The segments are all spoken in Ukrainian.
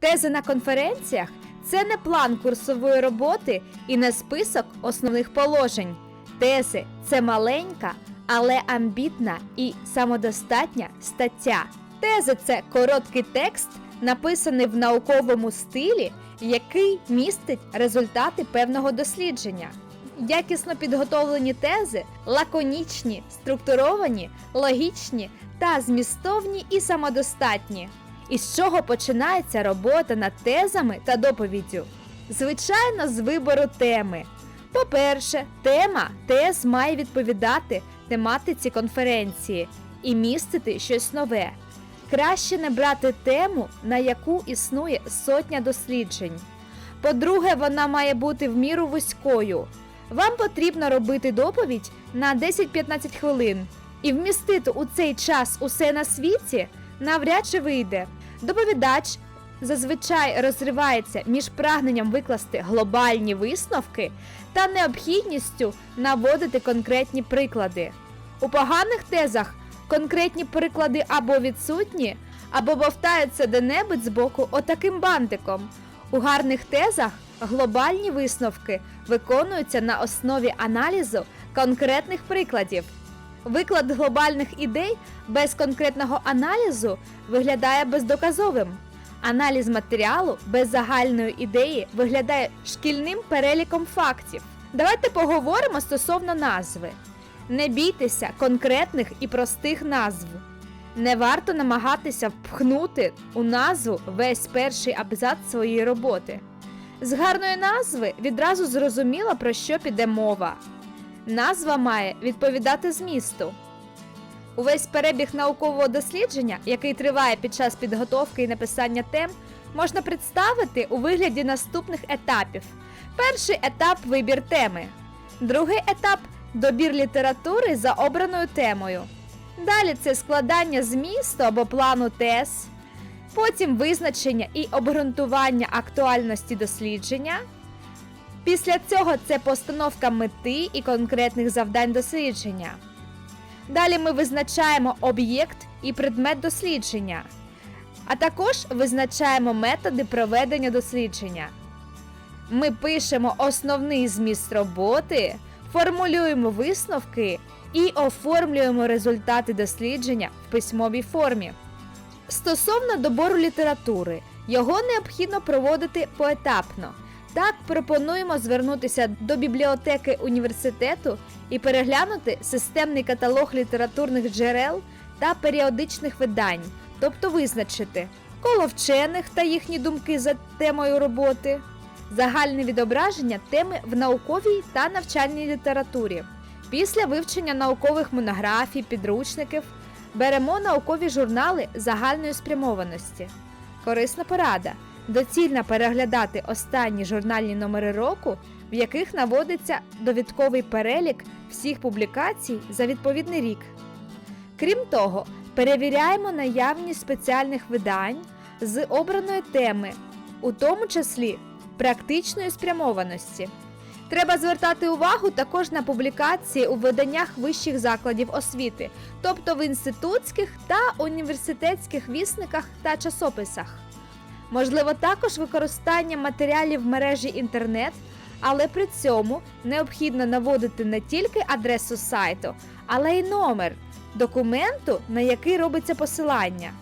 Тези на конференціях це не план курсової роботи і не список основних положень. Тези це маленька, але амбітна і самодостатня стаття. Тези це короткий текст, написаний в науковому стилі, який містить результати певного дослідження. Якісно підготовлені тези лаконічні, структуровані, логічні та змістовні і самодостатні. І з чого починається робота над тезами та доповіддю? Звичайно, з вибору теми. По-перше, тема тез має відповідати тематиці конференції і містити щось нове. Краще не брати тему, на яку існує сотня досліджень. По-друге, вона має бути в міру вузькою. Вам потрібно робити доповідь на 10-15 хвилин, і вмістити у цей час усе на світі навряд чи вийде. Доповідач зазвичай розривається між прагненням викласти глобальні висновки та необхідністю наводити конкретні приклади. У поганих тезах конкретні приклади або відсутні, або бовтаються де-небудь з боку отаким бантиком. У гарних тезах глобальні висновки виконуються на основі аналізу конкретних прикладів. Виклад глобальних ідей без конкретного аналізу виглядає бездоказовим. Аналіз матеріалу без загальної ідеї виглядає шкільним переліком фактів. Давайте поговоримо стосовно назви. Не бійтеся конкретних і простих назв. Не варто намагатися впхнути у назву весь перший абзац своєї роботи. З гарної назви відразу зрозуміло, про що піде мова. Назва має відповідати змісту. Увесь перебіг наукового дослідження, який триває під час підготовки і написання тем, можна представити у вигляді наступних етапів. Перший етап вибір теми, другий етап добір літератури за обраною темою. Далі це складання змісту або плану тез, потім визначення і обґрунтування актуальності дослідження. Після цього це постановка мети і конкретних завдань дослідження. Далі ми визначаємо об'єкт і предмет дослідження, а також визначаємо методи проведення дослідження. Ми пишемо основний зміст роботи, формулюємо висновки і оформлюємо результати дослідження в письмовій формі. Стосовно добору літератури, його необхідно проводити поетапно. Так, пропонуємо звернутися до бібліотеки університету і переглянути системний каталог літературних джерел та періодичних видань, тобто визначити коло вчених та їхні думки за темою роботи, загальне відображення теми в науковій та навчальній літературі. Після вивчення наукових монографій, підручників беремо наукові журнали загальної спрямованості. Корисна порада. Доцільно переглядати останні журнальні номери року, в яких наводиться довідковий перелік всіх публікацій за відповідний рік. Крім того, перевіряємо наявність спеціальних видань з обраної теми, у тому числі практичної спрямованості. Треба звертати увагу також на публікації у виданнях вищих закладів освіти, тобто в інститутських та університетських вісниках та часописах. Можливо також використання матеріалів в мережі інтернет, але при цьому необхідно наводити не тільки адресу сайту, але й номер документу, на який робиться посилання.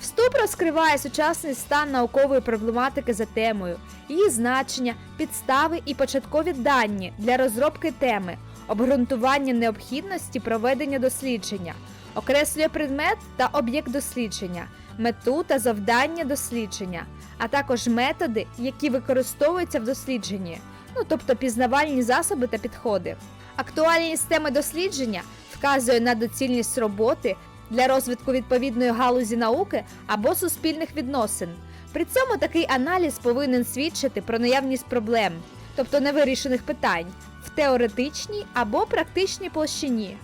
Вступ розкриває сучасний стан наукової проблематики за темою, її значення, підстави і початкові дані для розробки теми, обґрунтування необхідності проведення дослідження, окреслює предмет та об'єкт дослідження, мету та завдання дослідження, а також методи, які використовуються в дослідженні, ну тобто пізнавальні засоби та підходи. Актуальність теми дослідження вказує на доцільність роботи для розвитку відповідної галузі науки або суспільних відносин. При цьому такий аналіз повинен свідчити про наявність проблем, тобто невирішених питань, в теоретичній або практичній площині.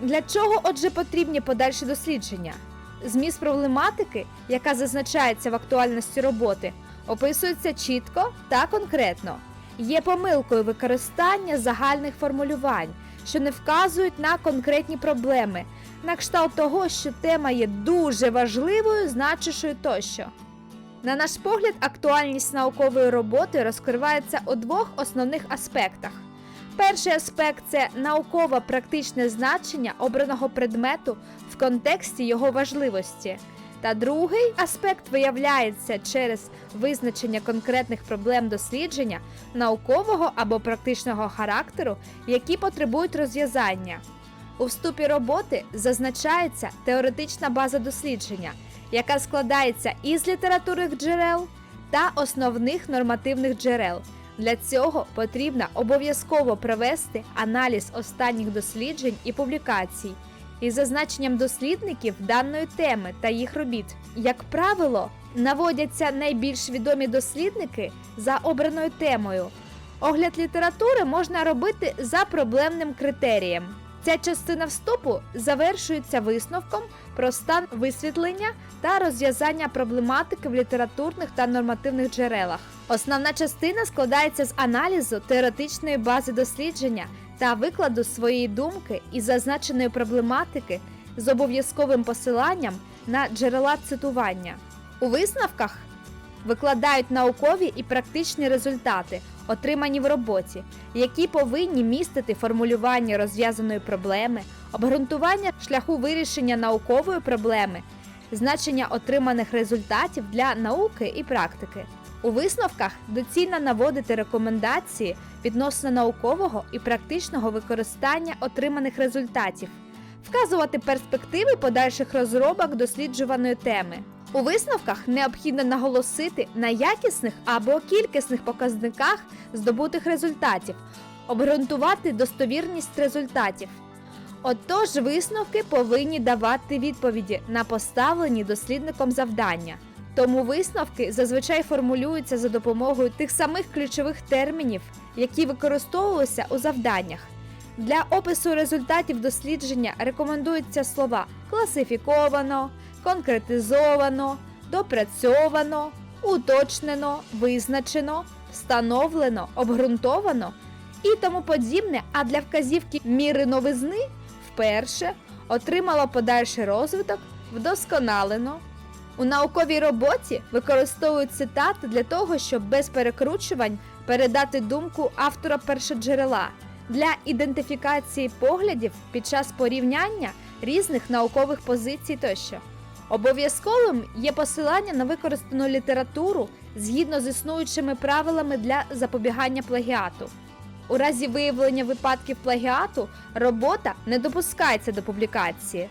Для чого, отже, потрібні подальші дослідження? Зміст проблематики, яка зазначається в актуальності роботи, описується чітко та конкретно. Є помилкою використання загальних формулювань, що не вказують на конкретні проблеми, на кшталт того, що тема є дуже важливою, значущою тощо. На наш погляд, актуальність наукової роботи розкривається у двох основних аспектах. Перший аспект це науково-практичне значення обраного предмету контексті його важливості. Та другий аспект виявляється через визначення конкретних проблем дослідження наукового або практичного характеру, які потребують розв'язання. У вступі роботи зазначається теоретична база дослідження, яка складається із літературних джерел та основних нормативних джерел. Для цього потрібно обов'язково провести аналіз останніх досліджень і публікацій із зазначенням дослідників даної теми та їх робіт. Як правило, наводяться найбільш відомі дослідники за обраною темою. Огляд літератури можна робити за проблемним критерієм. Ця частина вступу завершується висновком про стан висвітлення та розв'язання проблематики в літературних та нормативних джерелах. Основна частина складається з аналізу теоретичної бази дослідження та викладу своєї думки із зазначеної проблематики з обов'язковим посиланням на джерела цитування. У висновках викладають наукові і практичні результати, отримані в роботі, які повинні містити формулювання розв'язаної проблеми, обґрунтування шляху вирішення наукової проблеми, значення отриманих результатів для науки і практики. У висновках доцільно наводити рекомендації відносно наукового і практичного використання отриманих результатів, вказувати перспективи подальших розробок досліджуваної теми. У висновках необхідно наголосити на якісних або кількісних показниках здобутих результатів, обґрунтувати достовірність результатів. Отож, висновки повинні давати відповіді на поставлені дослідником завдання. Тому висновки зазвичай формулюються за допомогою тих самих ключових термінів, які використовувалися у завданнях. Для опису результатів дослідження рекомендуються слова класифіковано, конкретизовано, допрацьовано, уточнено, визначено, встановлено, обґрунтовано і тому подібне, а для вказівки міри новизни вперше отримало подальший розвиток вдосконалено. У науковій роботі використовують цитати для того, щоб без перекручувань передати думку автора першоджерела для ідентифікації поглядів під час порівняння різних наукових позицій тощо. Обов'язковим є посилання на використану літературу згідно з існуючими правилами для запобігання плагіату. У разі виявлення випадків плагіату робота не допускається до публікації.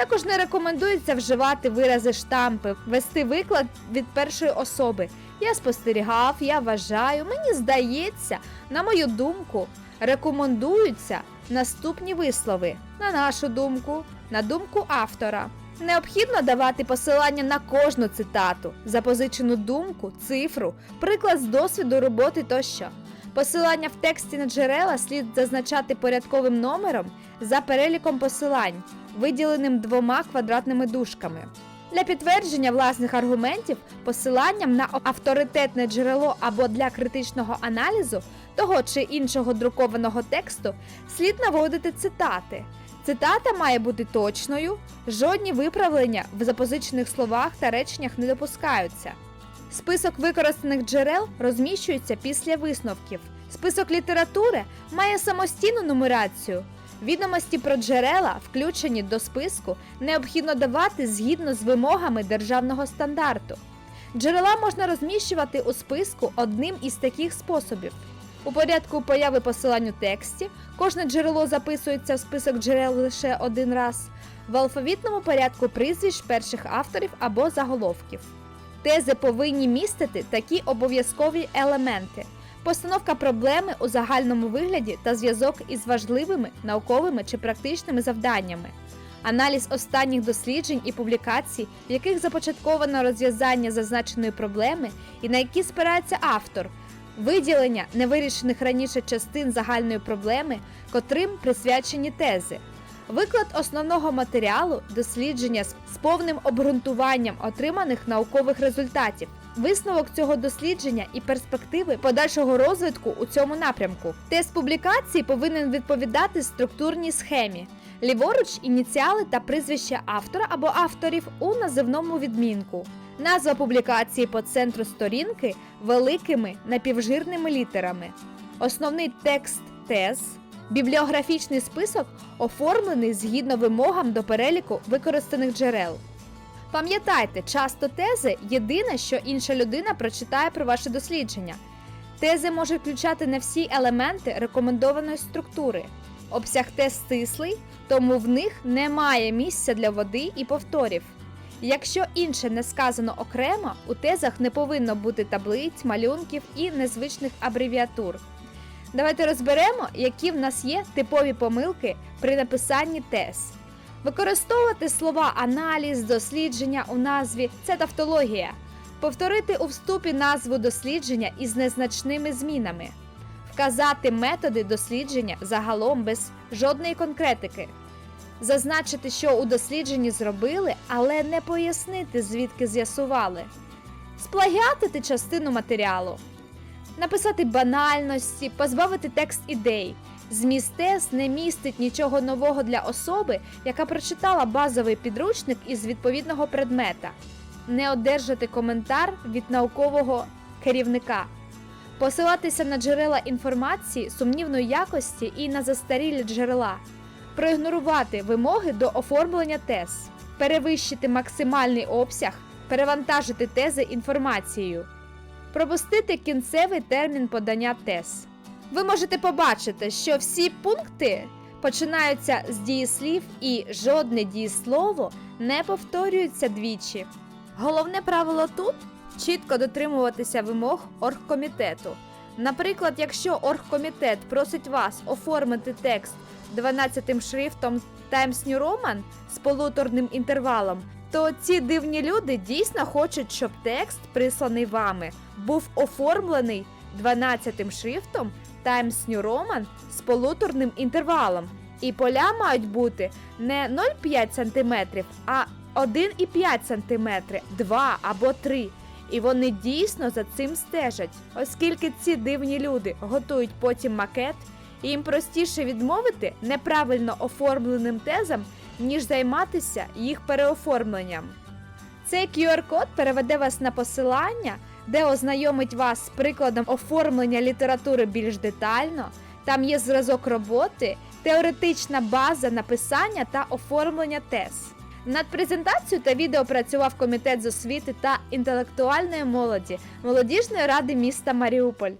Також не рекомендується вживати вирази штампи, вести виклад від першої особи. Я спостерігав, я вважаю, мені здається, на мою думку, рекомендуються наступні вислови. На нашу думку, на думку автора. Необхідно давати посилання на кожну цитату, запозичену думку, цифру, приклад з досвіду роботи тощо. Посилання в тексті на джерела слід зазначати порядковим номером за переліком посилань, виділеним двома квадратними дужками. Для підтвердження власних аргументів посиланням на авторитетне джерело або для критичного аналізу того чи іншого друкованого тексту слід наводити цитати. Цитата має бути точною, жодні виправлення в запозичених словах та реченнях не допускаються. Список використаних джерел розміщується після висновків. Список літератури має самостійну нумерацію. Відомості про джерела, включені до списку, необхідно давати згідно з вимогами державного стандарту. Джерела можна розміщувати у списку одним із таких способів. У порядку появи посилань у тексті кожне джерело записується в список джерел лише один раз, в алфавітному порядку прізвищ перших авторів або заголовків. Тези повинні містити такі обов'язкові елементи: постановка проблеми у загальному вигляді та зв'язок із важливими науковими чи практичними завданнями, аналіз останніх досліджень і публікацій, в яких започатковано розв'язання зазначеної проблеми і на які спирається автор, виділення невирішених раніше частин загальної проблеми, котрим присвячені тези. Виклад основного матеріалу, дослідження з повним обґрунтуванням отриманих наукових результатів, висновок цього дослідження і перспективи подальшого розвитку у цьому напрямку. Тест публікації повинен відповідати структурній схемі. Ліворуч ініціали та прізвище автора або авторів у називному відмінку. Назва публікації по центру сторінки великими напівжирними літерами. Основний текст тез. Бібліографічний список оформлений згідно вимогам до переліку використаних джерел. Пам'ятайте, часто тези єдине, що інша людина прочитає про ваше дослідження. Тези можуть включати не всі елементи рекомендованої структури. Обсяг тез стислий, тому в них немає місця для води і повторів. Якщо інше не сказано окремо, у тезах не повинно бути таблиць, малюнків і незвичних абревіатур. Давайте розберемо, які в нас є типові помилки при написанні тез. Використовувати слова аналіз, дослідження у назві це тавтологія. Повторити у вступі назву дослідження із незначними змінами. Вказати методи дослідження загалом без жодної конкретики. Зазначити, що у дослідженні зробили, але не пояснити, звідки з'ясували. Сплагіатити частину матеріалу. Написати банальності, позбавити текст ідей. Зміст тез не містить нічого нового для особи, яка прочитала базовий підручник із відповідного предмета. Не одержати коментар від наукового керівника. Посилатися на джерела інформації сумнівної якості і на застарілі джерела. Проігнорувати вимоги до оформлення тез. Перевищити максимальний обсяг, перевантажити тези інформацією. Пропустити кінцевий термін подання тез. Ви можете побачити, що всі пункти починаються з дієслів і жодне дієслово не повторюється двічі. Головне правило тут чітко дотримуватися вимог оргкомітету. Наприклад, якщо оргкомітет просить вас оформити текст 12 шрифтом Times New Roman з полуторним інтервалом, то ці дивні люди дійсно хочуть, щоб текст, присланий вами, був оформлений 12 шрифтом Times New Roman з полуторним інтервалом. І поля мають бути не 0,5 см, а 1,5 см, 2 або 3. І вони дійсно за цим стежать, оскільки ці дивні люди готують потім макет, їм простіше відмовити неправильно оформленим тезам, ніж займатися їх переоформленням. Цей QR-код переведе вас на посилання, де ознайомить вас з прикладом оформлення літератури більш детально. Там є зразок роботи, теоретична база написання та оформлення тез. Над презентацією та відео працював комітет з освіти та інтелектуальної молоді молодіжної ради міста Маріуполь.